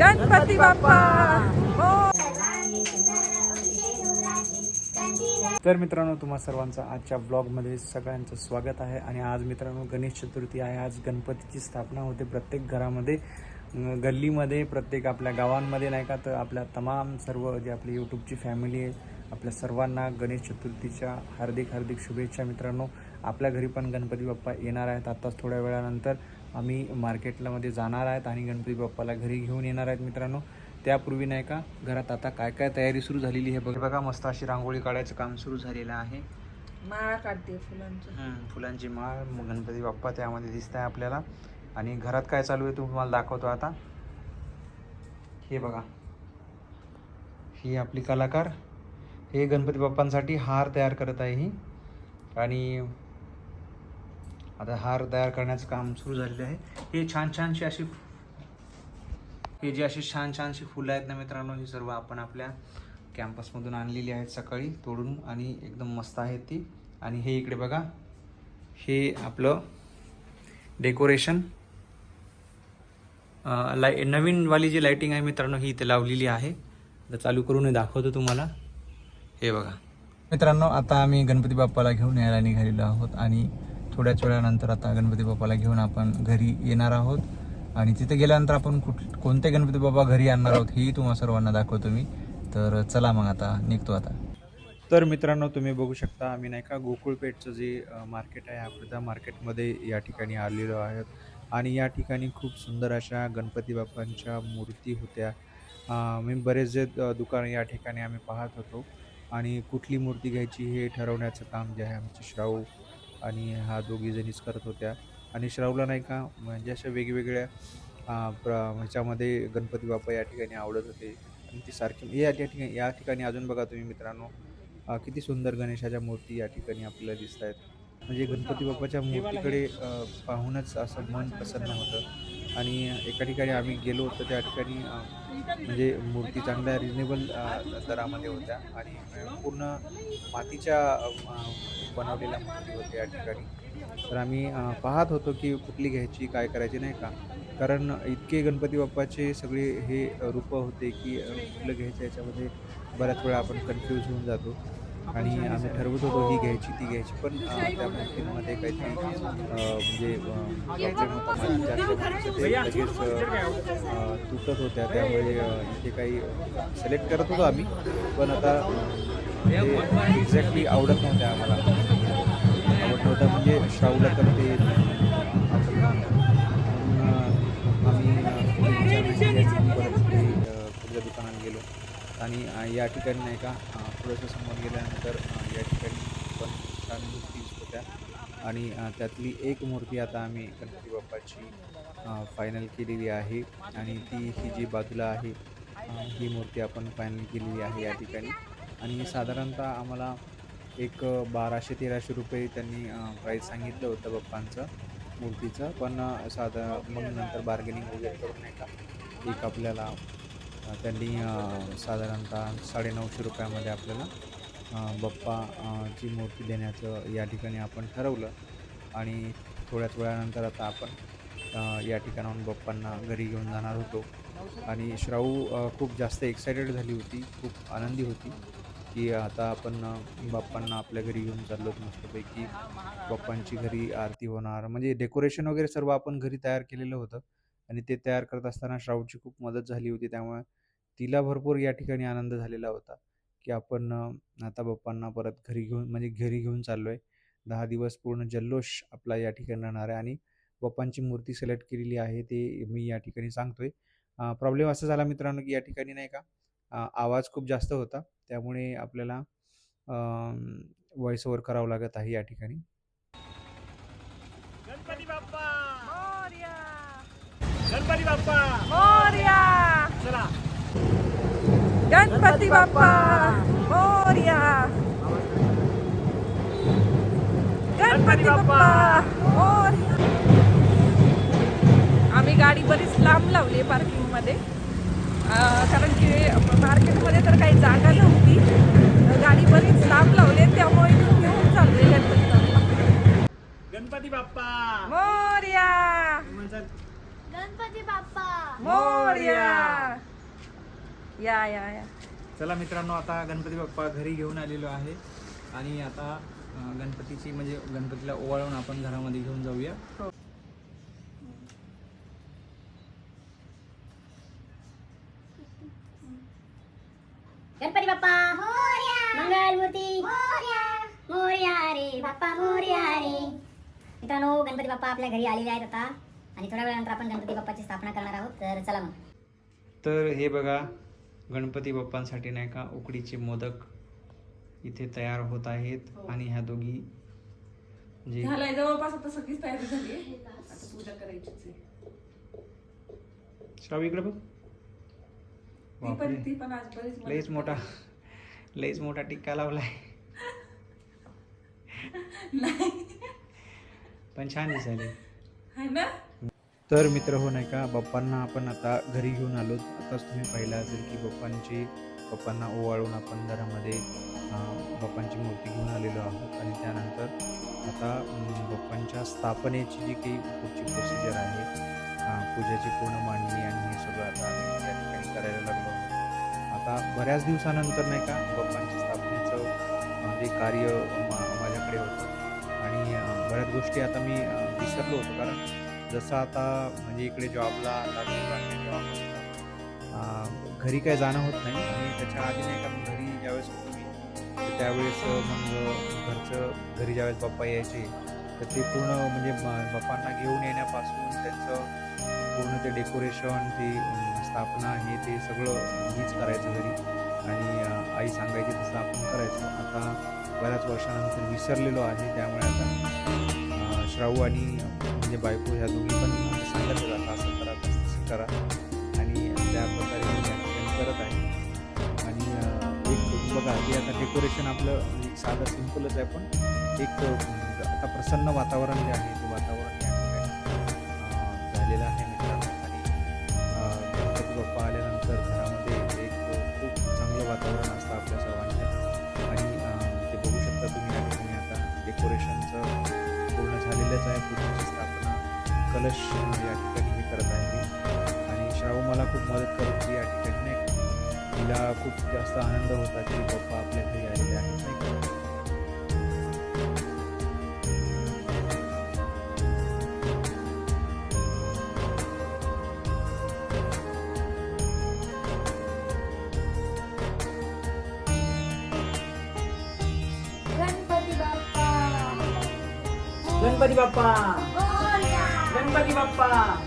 गणपती बाप्पा. तर मित्रांनो तुम्हा सर्वांचं आजच्या ब्लॉगमध्ये सगळ्यांचं स्वागत आहे. आणि आज मित्रांनो गणेश चतुर्थी आहे. आज गणपतीची स्थापना होते प्रत्येक घरामध्ये. गल्लीमध्ये प्रत्येक आपल्या गावांमध्ये नाही का? तर आपल्या तमाम सर्व जे आपली यूट्यूबची फॅमिली आहे आपल्या सर्वांना गणेश चतुर्थीच्या हार्दिक हार्दिक शुभेच्छा मित्रांनो. आपल्या घरी पण गणपती बाप्पा येणार आहेत. आत्ताच थोड्या वेळानंतर. आम्ही मार्केटला मध्ये जाणार आहेत आणि गणपती बाप्पाला घरी घेऊन येणार आहेत मित्रांनो. त्यापूर्वी नाही का घरात आता काय काय तयारी सुरू झालेली आहे बघ. बघा मस्त अशी रांगोळी काढायचं काम सुरू झालेलं आहे. माळा काढते फुलांची. फुलांची माळ गणपती बाप्पा त्यामध्ये दिसत आहे आपल्याला. आणि घरात काय चालू आहे तो तुम्हाला दाखवतो आता. हे बघा. ही आपली कलाकार. हे गणपती बाप्पांसाठी हार तयार करत आहे ही. आणि आता हार तयार करण्याचं काम सुरू झालेलं आहे. हे छान छानशी अशी हे जे अशी छान छानशी फुलं आहेत ना मित्रांनो ही सर्व आपण आपल्या कॅम्पसमधून आणलेली आहेत सकाळी तोडून आणि एकदम मस्त आहेत ती. आणि हे इकडे बघा हे आपलं डेकोरेशन. लाय नवीनवाली जी लाईटिंग आहे मित्रांनो ही इथे लावलेली आहे. आता चालू करून दाखवतो तुम्हाला. हे बघा. मित्रांनो आता आम्ही गणपती बाप्पाला घेऊन यायला निघालेलो आहोत आणि थोड्याच वेळानंतर आता गणपती बाप्पाला घेऊन आपण घरी येणार आहोत. आणि तिथे गेल्यानंतर आपण कुठ कोणते गणपती बाप्पा घरी आणणार आहोत हेही तुम्हाला सर्वांना दाखवतो मी. तर चला मग आता निघतो आता. तर मित्रांनो तुम्ही बघू शकता आम्ही नाही का गोकुळपेठचं जे मार्केट आहे आपल्या मार्केटमध्ये या ठिकाणी आलेलो आहोत. आणि या ठिकाणी खूप सुंदर अशा गणपती बाप्पांच्या मूर्ती होत्या. मी बरेच जे दुकानं या ठिकाणी आम्ही पाहत होतो. आणि कुठली मूर्ती घ्यायची हे ठरवण्याचं काम जे आहे आमचे श्राऊ आणि हा दोघी जणीच करत होत्या. आणि श्राऊला नाही का म्हणजे अशा वेगवेगळ्या प्र ह्याच्यामध्ये गणपती बाप्पा या ठिकाणी आवडत होते. आणि ती सारखी या ठिकाणी या ठिकाणी अजून बघा तुम्ही मित्रांनो किती सुंदर गणेशाच्या मूर्ती या ठिकाणी आपल्याला दिसत आहेत म्हणजे गणपती बाप्पाच्या मूर्तीकडे पाहूनच असं मन प्रसन्न होतं. आणि एका ठिकाणी आम्ही गेलो होतो त्या ठिकाणी म्हणजे मूर्ती चांगल्या रिजनेबल दरामध्ये होत्या आणि पूर्ण मातीच्या बनवलेल्या मूर्ती होत्या या ठिकाणी. तर आम्ही पाहत होतो की कुठली घ्यायची काय करायची नाही का? कारण इतके गणपती बाप्पाचे सगळे हे रूपं होते की कुठलं घ्यायचं याच्यामध्ये बऱ्याच वेळा आपण कन्फ्यूज होऊन जातो. आणि आम्ही ठरवत होतो ही घ्यायची ती घ्यायची. पण त्या मूर्तींमध्ये काहीतरी म्हणजे लगेच तुटत होत्या. त्यामुळे इथे काही सिलेक्ट करत होतो आम्ही. पण आता एक्झॅक्टली आवडत नव्हत्या आम्हाला. आवडत नव्हतं म्हणजे श्रावला तर ते आणि या ठिकाणी नाही का थोडंसं समोर गेल्यानंतर या ठिकाणी पण छान मूर्ती होत्या. आणि त्यातली एक मूर्ती आता आम्ही गणपती बाप्पाची फायनल केलेली आहे. आणि ती ही जी बाजूला आहे ही मूर्ती आपण फायनल केलेली आहे या ठिकाणी. आणि साधारणतः आम्हाला एक बाराशे तेराशे रुपये त्यांनी प्राईस सांगितलं होतं बाप्पांचं मूर्तीचं. पण साधा मग नंतर बार्गेनिंग वगैरे करून नाही का एक आपल्याला त्यांनी साधारणतः साधारणतः साडेनऊशे रुपयामध्ये आपल्याला बप्पा ची मूर्ती देण्याचं या ठिकाणी आपण ठरवलं आणि थोड्याच वेळानंतर आता आपण या ठिकाणाहून बाप्पांना घरी घेऊन जाणार होतो. आणि श्राऊ खूप जास्त एक्सायटेड झाली होती खूप आनंदी होती की आता आपण बाप्पांना आपल्या घरी घेऊन चाललो मस्तपैकी. बाप्पांची घरी आरती होणार म्हणजे डेकोरेशन वगैरे सर्व आपण घरी तयार केलेलं होतं. आणि ते तयार करत असताना श्राऊची खूप मदत झाली होती. त्यामुळे तिला भरपूर या ठिकाणी आनंद झालेला होता की आपण आता बाप्पांना परत घरी घेऊन म्हणजे घरी घेऊन चाललो आहे दहा दिवस पूर्ण जल्लोष आपला या ठिकाणी राहणार आहे आणि बाप्पांची मूर्ती सिलेक्ट केलेली आहे ते मी या ठिकाणी सांगतोय. प्रॉब्लेम असा झाला मित्रांनो की या ठिकाणी नाही का आवाज खूप जास्त होता. त्यामुळे आपल्याला व्हॉइस ओव्हर करावं लागत आहे या ठिकाणी गणपती बाप्पा मोरया गणपती बाप्पा. मोरया. चला. गणपती बाप्पा. मोरया. गणपती बाप्पा. मोरया. आम्ही गाडी बरीच लांब लावली आहे पार्किंगमध्ये अं, कारण की मार्केटमध्ये तर काही जागा नव्हती. या या या. चला मित्रांनो आता गणपती बाप्पा घरी घेऊन आलेलो आहे. आणि आता गणपतीची म्हणजे गणपतीला ओवाळून आपण घरामध्ये घेऊन जाऊया. गणपती बाप्पा मंगलमूर्ती मोर्या रे बाप्पा मोर्या रे. मित्रांनो गणपती बाप्पा आपल्या घरी आलेले आहेत आता. आणि थोड्या वेळानंतर आपण गणपती बाप्पाची स्थापना करणार आहोत. तर चला मग. तर हे बघा गणपती बाप्पांसाठी नाही का उकडीचे मोदक इथे तयार होत आहेत आणि ह्या दोघी झालंय जवळपास आता सगळीच तयारी झाली. आता पूजा करायचीच आहे. श्राव इकडे बघ. ती बापरे. पण ती पण आज बरीच मदत लईच मोठा. लईच मोठा टिक्का लावलाय. नाही. पण छान दिसायले है ना? तर मित्र हो नाही का? बाप्पांना आपण आता घरी घेऊन आलो. आताच तुम्ही पाहिलं असेल की बाप्पांची बाप्पांना ओवाळून आपण घरामध्ये बाप्पांची मूर्ती घेऊन आलेलो आहोत. आणि त्यानंतर आता बाप्पांच्या स्थापनेची जी काही पुढची प्रोसिजर आहे पूजेची पूर्ण मांडणी आणि हे सगळं आता आम्ही त्या ठिकाणी करायला लागलो आता बऱ्याच दिवसानंतर नाही का बाप्पांच्या स्थापनेचं जे कार्य माझ्याकडे होतं. आणि बऱ्याच गोष्टी आता मी विसरलो होतो. कारण जसं आता म्हणजे इकडे जॉबला घरी काय जाणं होत नाही. आणि त्याच्या आधी नाही का मग घरी ज्यावेळेस होतो मी त्यावेळेस मग घरचं घरी ज्यावेळेस बाप्पा यायचे तर ते पूर्ण म्हणजे बाप्पांना घेऊन येण्यापासून त्यांचं पूर्ण ते डेकोरेशन ते स्थापना हे ते सगळं मीच करायचं घरी. आणि आई सांगायची तसं आपण करायचं. आता बऱ्याच वर्षानंतर विसरलेलो आहे त्यामुळे आता अं, श्रावू आणि म्हणजे बायको ह्या दोघी पण सांगत होतात असं करा तसं करा. आणि त्या प्रकारे मी करत आहे. आणि एक बघा ते आता डेकोरेशन आपलं म्हणजे साधं सिम्पलच आहे पण एक आता प्रसन्न वातावरण जे आहे ते वातावरण झालेलं आहे मित्रांनो. आणि गणपती बाप्पा आल्यानंतर घरामध्ये एक खूप चांगलं वातावरण असतं आपल्या सर्वांच्या. आणि ते बघू शकता तुम्ही या ठिकाणी आता डेकोरेशनचं पूर्ण झालेलंच आहे पूर्ण स्थापना कलश या ठिकाणी मी करत आहे. आणि श्रावू मला खूप मदत करत होती या ठिकाणी नाही तिला खूप जास्त आनंद होता की पप्पा आपल्या घरी आलेले आहेत नाही का? गणपती बाप्पा. गणपती बाप्पा. Morya Ganpati Bappa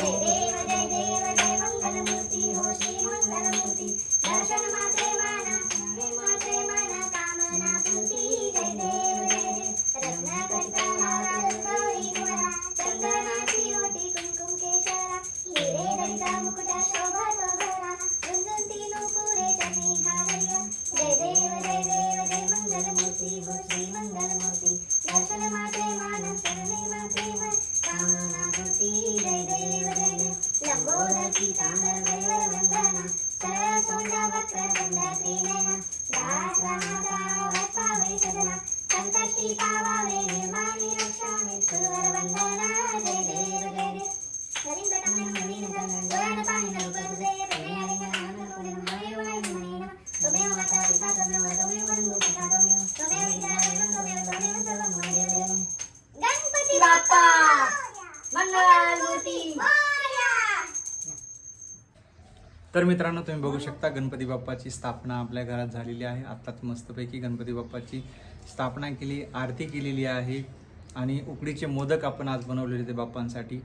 Hey, hey. तर मित्रांनो तुम्ही बघू शकता गणपती बाप्पाची स्थापना आपल्या घरात झालेली आहे. आत्ताच मस्तपैकी गणपती बाप्पाची स्थापना केली आरती केलेली आहे आणि उकडीचे मोदक आपण आज बनवलेले ते बाप्पांसाठी.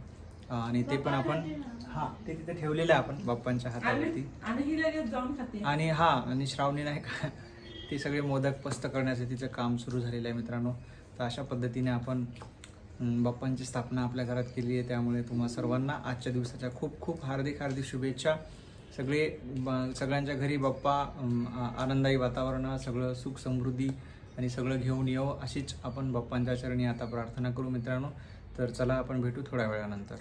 आणि ते पण आपण हा ते तिथे ठेवलेले आहे आपण बाप्पांच्या हातावरती. आणि ही आणि हा श्रावणी नाही का ते सगळे मोदक पस्त करण्याचं तिचं काम सुरू झालेलं आहे मित्रांनो. तर अशा पद्धतीने आपण बाप्पांची स्थापना आपल्या घरात केली आहे. त्यामुळे तुम्हा सर्वांना आजच्या दिवसाच्या खूप खूप हार्दिक हार्दिक शुभेच्छा. सगळे ब- सगळ्यांच्या घरी बाप्पा अं, आनंदायी वातावरण सगळं सुख समृद्धी आणि सगळं घेऊन येऊ अशीच आपण बाप्पांच्या चरणी आता प्रार्थना करू मित्रांनो. तर चला आपण भेटू थोड्या वेळानंतर.